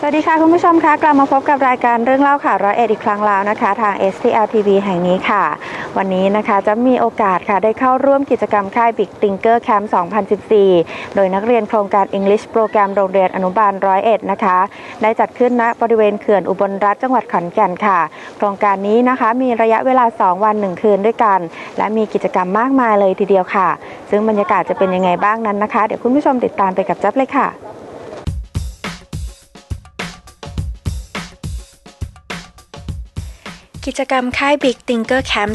สวัสดีค่ะ คุณผู้ชมคะกลับมาพบกับรายการเรื่องเล่าข่าวร้อยเอ็ดอีกครั้งแล้วนะคะ ทาง STL TV แห่งนี้ค่ะ วันนี้นะคะจะมีโอกาสค่ะได้เข้าร่วมกิจกรรมค่าย Big Thinker Camp 2014 โดยนักเรียนโครงการ English โปรแกรมโรงเรียนอนุบาลร้อยเอ็ดนะคะ ได้จัดขึ้นณบริเวณเขื่อนอุบลรัฐจังหวัดขอนแก่นค่ะ โครงการนี้นะคะมีระยะเวลา 2 วัน 1 คืนด้วยกัน และมีกิจกรรมมากมายเลยทีเดียวค่ะ ซึ่งบรรยากาศจะเป็นยังไงบ้างนั้นนะคะ เดี๋ยวคุณผู้ชมติดตามไปกับจับเลยค่ะ กิจกรรมค่าย Big Tinker Camp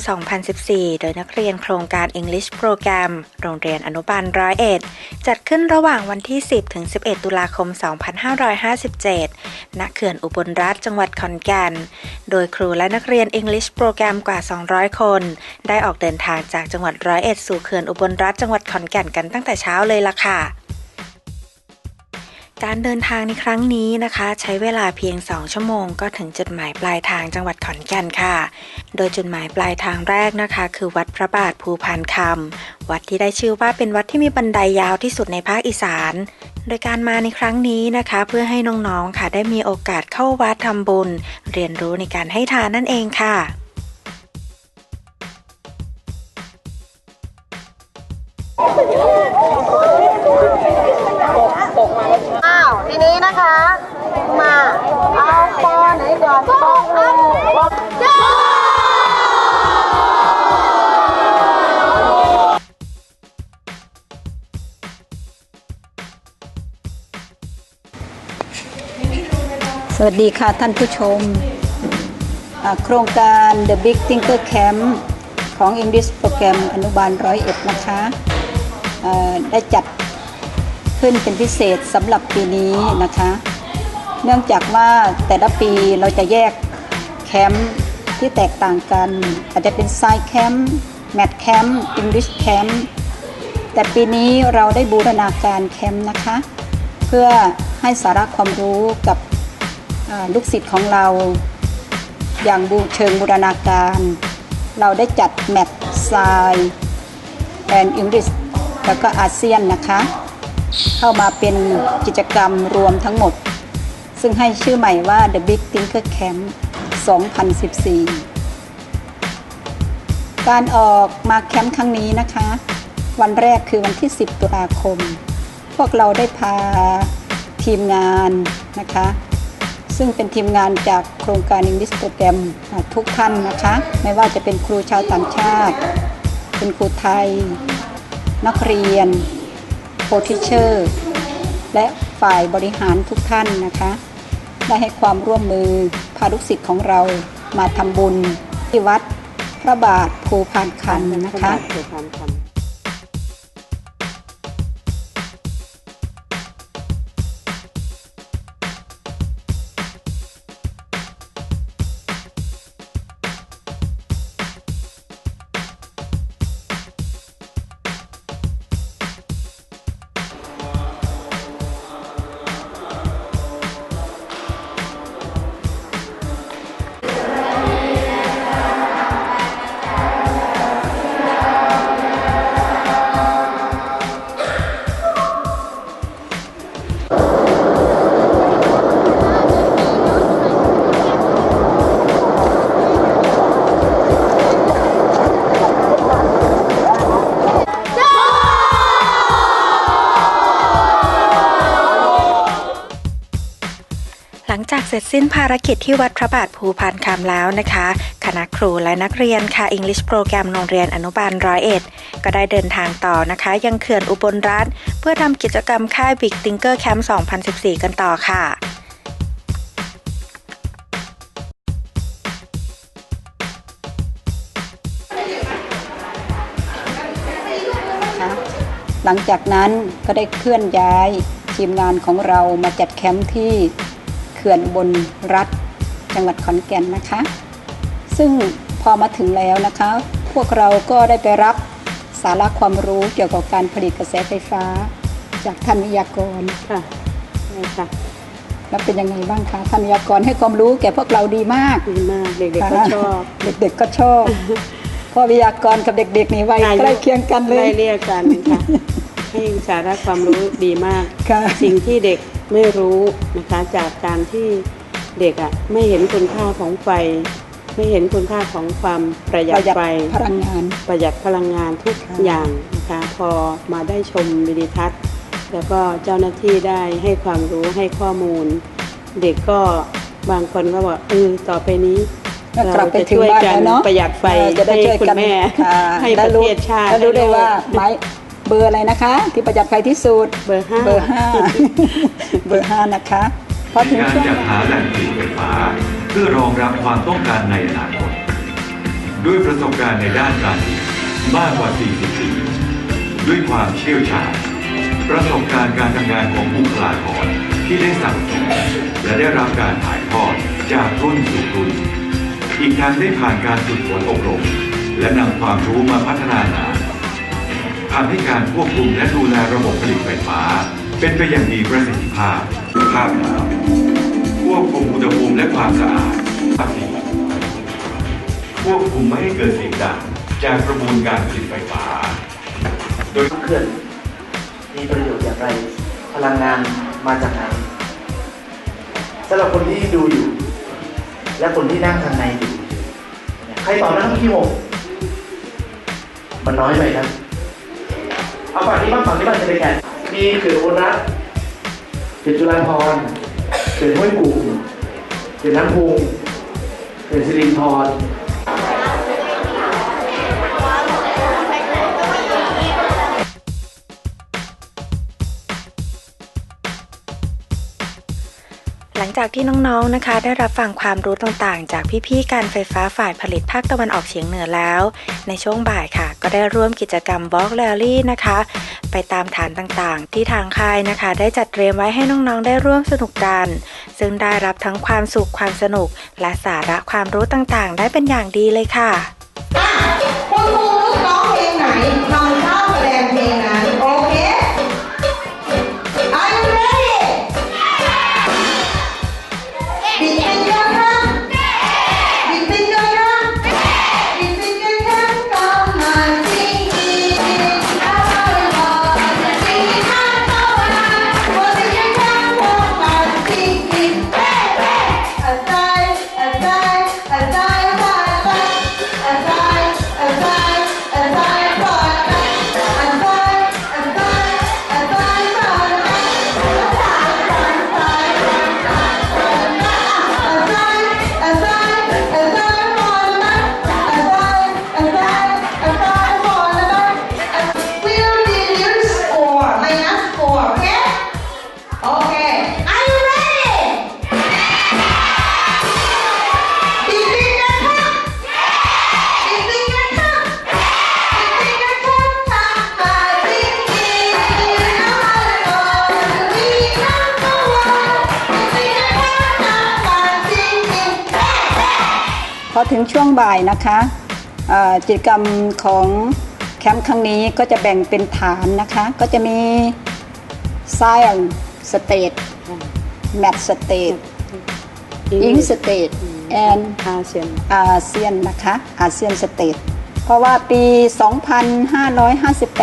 2014 โดยนักเรียนโครงการ English Program โรงเรียนอนุบาลร้อยเอ็ดจัดขึ้นระหว่างวันที่ 10 ถึง 11 ตุลาคม 2557 ณ เขื่อนอุบลรัฐจังหวัดขอนแก่น โดยครูและนักเรียน English Program กว่า 200 คน ได้ออกเดินทางจากจังหวัดร้อยเอ็ดสู่เขื่อนอุบลรัฐจังหวัดขอนแก่นกันตั้งแต่เช้าเลยล่ะค่ะ การเดินทางในครั้งนี้นะคะ ใช้เวลาเพียง 2 ชั่วโมง ก็ถึงจุดหมายปลายทางจังหวัดขอนแก่นค่ะ โดยจุดหมายปลายทางแรกนะคะ คือวัดพระบาทภูพานคำวัดที่ได้ชื่อว่าเป็นวัดที่มีบันไดยาวที่สุดในภาคอีสาน โดยการมาในครั้งนี้นะคะ เพื่อให้น้องๆค่ะได้มีโอกาสเข้าวัดทำบุญ เรียนรู้ในการให้ทานนั่นเองค่ะ ก่อนปอเอจ้าสวัสดีค่ะท่านผู้ชม โครงการ The Big Thinker Camp ของ English Program อนุบาลร้อยเอ็ดนะคะได้จัดขึ้นเป็นพิเศษสำหรับปีนี้นะคะ เนื่องจากว่าแต่ละปีเราจะแยกแคมป์ที่แตกต่างกัน อาจจะเป็นไซแคมป์แมทแคมป์ English Camp แต่ปีนี้เราได้บูรณาการแคมป์นะคะ เพื่อให้สาระความรู้กับลูกศิษย์ของเรา อย่างบูเชิงบูรณาการ เราได้จัดแมตช์ไซแอนอังกฤษแล้วก็อาเซียนนะคะ เข้ามาเป็นกิจกรรมรวมทั้งหมด ซึ่งให้ชื่อใหม่ว่า The Big Thinker Camp 2014 การออกมาแคมป์ครั้งนี้นะคะ วันแรกคือวันที่ 10 ตุลาคม พวกเราได้พาทีมงานนะคะ ซึ่งเป็นทีมงานจากโครงการ English Program ทุกท่านนะคะ ไม่ว่าจะเป็นครูชาวต่างชาติเป็นครูไทย นักเรียนโปรทิเชอร์ และฝ่ายบริหารทุกท่านนะคะ ได้ให้ความร่วมมือพาลูกศิษย์ของเรามาทำบุญที่วัดพระบาทภูพานคันนะคะ เสร็จสิ้นภารกิจที่วัดพระบาทภูพานคำแล้วนะคะ คณะครูและนักเรียนค่ะ English Program โรงเรียนอนุบาลร้อยเอ็ดก็ได้เดินทางต่อนะคะ ยังเขื่อนอุบลรัฐ เพื่อทำกิจกรรมค่าย Big Thinker Camp 2014 กันต่อค่ะนะคะหลังจากนั้นก็ได้เคลื่อนย้ายทีมงานของเรามาจัดแคมป์ที่ ขื่อนอุบนรัฐจังหวัดขอนแก่นนะคะ ซึ่งพอมาถึงแล้วนะคะ พวกเราก็ได้ไปรับสาระความรู้เกี่ยวกับการผลิตกระแสไฟฟ้า จากท่านวิทยากรค่ะนี่ค่ะแล้วเป็นยังไงบ้างคะท่านวิทยากรให้ความรู้แก่พวกเราดีมากดีมากเด็กๆก็ชอบเด็กๆก็ชอบเพราะวิทยากรกับเด็กๆนี่วัยใกล้เคียงกันเลไล่ยเรียกกันค่ะ ให้สาระความรู้ดีมาก ค่ะ สิ่งที่เด็กไม่รู้นะคะจากการที่เด็กอะไม่เห็นคุณค่าของไฟ ไม่เห็นคุณค่าของความประหยัปดระหยัดไฟ พลังงาน ประหยัดพลังงานทุกค่ะ อย่างนะคะพอมาได้ชมวิดีทัศน์ แล้วก็เจ้าหน้าที่ได้ให้ความรู้ให้ข้อมูล เด็กก็บางคนก็บอกเออต่อไปนี้แล้วกลับไปจะถึงช่วยบ้านกัแล้วเนาะประหยัดไฟเออจะได้ให้ช่วยคุณกันแม่ค่ะให้ปแล้วระเทศชาติแล้วรู้ได้ให้โลกว่าไม้ เบอร์อะไรนะคะ ที่ประหยัดไฟที่สุดเบอร์ห้าเบอร์ห้าเบอร์ห้านะคะพอถึงการช่วงจัดหาแหล่งผลิตไฟฟ้า เพื่อรองรับความต้องการในอนาคต ด้วยประสบการณ์ในด้านการผลิตมากกว่า 40 ปีด้วยความเชี่ยวชาญ ประสบการณ์การทำงานของบุคลากรที่ได้สั่งสมและได้รับการถ่ายทอดจากรุ่นสู่รุ่น อีกทั้งได้ผ่านการฝึกฝนอบรม และนำความรู้มาพัฒนางาน ทำให้การควบคุมและดูแลระบบผลิตไฟฟ้า เป็นไปอย่างมีประสิทธิภาพภาพน้ำควบคุมอุณหภูมิและความสะอาดภาพสีควบคุมไม่ให้เกิดเสียงดังจากกระบวนการผลิตไฟฟ้า โดยเขื่อนมีประโยชน์อย่างไร พลังงานมาจากไหนสำหรับคนที่ดูอยู่ และคนที่นั่งทางในอยู่ ใครตอบนะทั้งที่หกมันน้อยไปครับ เอาฝั่งนี้บ้างฝั่งนี้บ้างจะไปแข่งมีเขื่อนอุรัตเขื่อนจุฬาภรณ์เขื่อนห้วยกุ่งเขื่อนน้ำพุงเขื่อนสิรินธร จากที่น้องๆนะคะ ได้รับฟังความรู้ต่างๆ จากพี่ๆการไฟฟ้าฝ่ายผลิตภาคตะวันออกเฉียงเหนือแล้ว ในช่วงบ่ายค่ะ ก็ได้ร่วมกิจกรรม Walk Rally นะคะ ไปตามฐานต่างๆ ที่ทางค่ายนะคะ ได้จัดเตรียมไว้ให้น้องๆ ได้ร่วมสนุกกัน ซึ่งได้รับทั้งความสุขความสนุก และสาระความรู้ต่างๆ ได้เป็นอย่างดีเลยค่ะคุณครูร้องเพลงไหน ถึงช่วงบ่ายนะคะเอ่อกิจกรรมของแคมป์ครั้งนี้ก็จะแบ่งเป็นฐานนะคะ ก็จะมี Science State Math State Ink State and อาเซียนอาเซียนนะคะอาเซียนสเตทเพราะว่าปี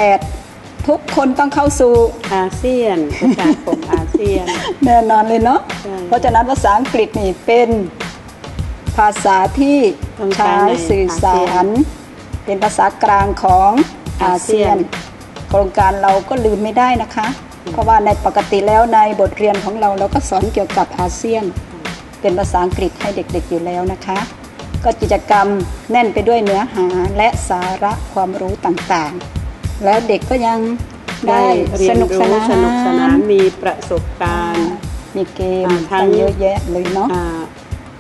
2558 ทุกคนต้องเข้าสู่อาเซียนประชาคมอาเซียนแน่นอนเลยเนาะใช่เพราะฉะนั้นภาษาอังกฤษนี่เป็น ภาษาที่ต้องใช้ใช้ในสื่อสาอาเซียรนเป็นภาษากลางของอาเซียนอาเซียน โครงการเราก็ลืมไม่ได้นะคะ เพราะว่าในปกติแล้วในบทเรียนของเราเราก็สอนเกี่ยวกับอาเซียน เป็นภาษาอังกฤษให้เด็กๆอยู่แล้วนะคะ ก็กิจกรรมแน่นไปด้วยเนื้อหาและสาระความรู้ต่างๆ แล้วเด็กก็ยังได้ได้เรียสนนุกสรู้นานสนุกสนานมีประสบการณ์ มีเกมอ่าทั้ตั้งงเยอะแยะเลยเนาะอ่า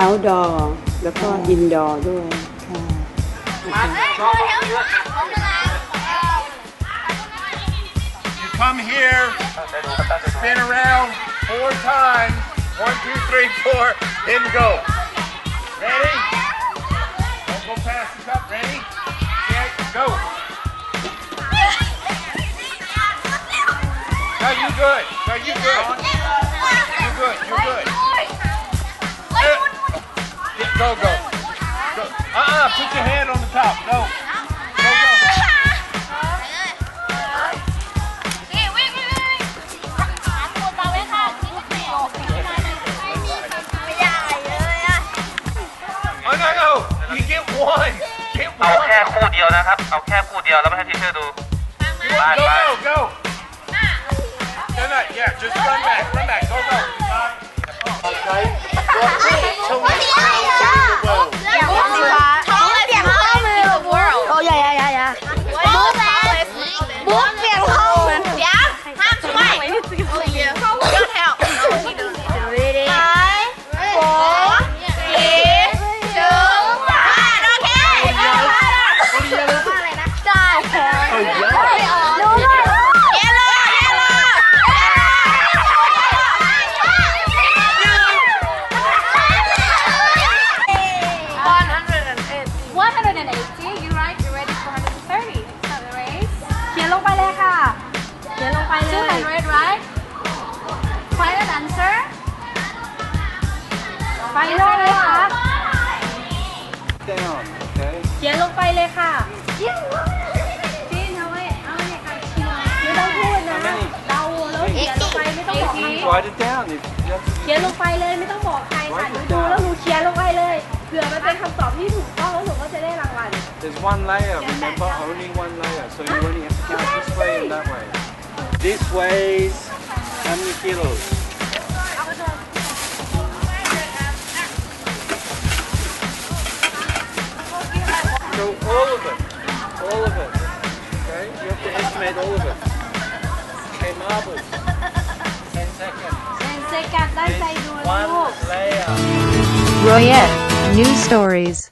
outdoor แล้วก็ indoor ด้วย You come here, spin around four times. One, two, three, four, then go. job. Go. Go, go. เอาแค่คู่เดียวนะครับ เอาแค่คู่เดียวแล้วไม่ให้ทีเชอร์ดู Go, go, go. No, no, yeah, just run back, run back, go, go. Okay. Write it down. If you have to เขียนลงไปเลยไม่ต้องบอกใครค่ะหนูดูแล้วหนูเขียนลงไปเลยเผื่อมันเป็นคำตอบที่ถูกต้องแล้วหนูก็จะได้รางวัล There's one layer, remember? Only one layer. So you only have to count this way and that way. This weighs how many kilos? So all of it. All of it. Okay? You have to estimate all of it. Okay, marbles. seconds. Royette, News Stories.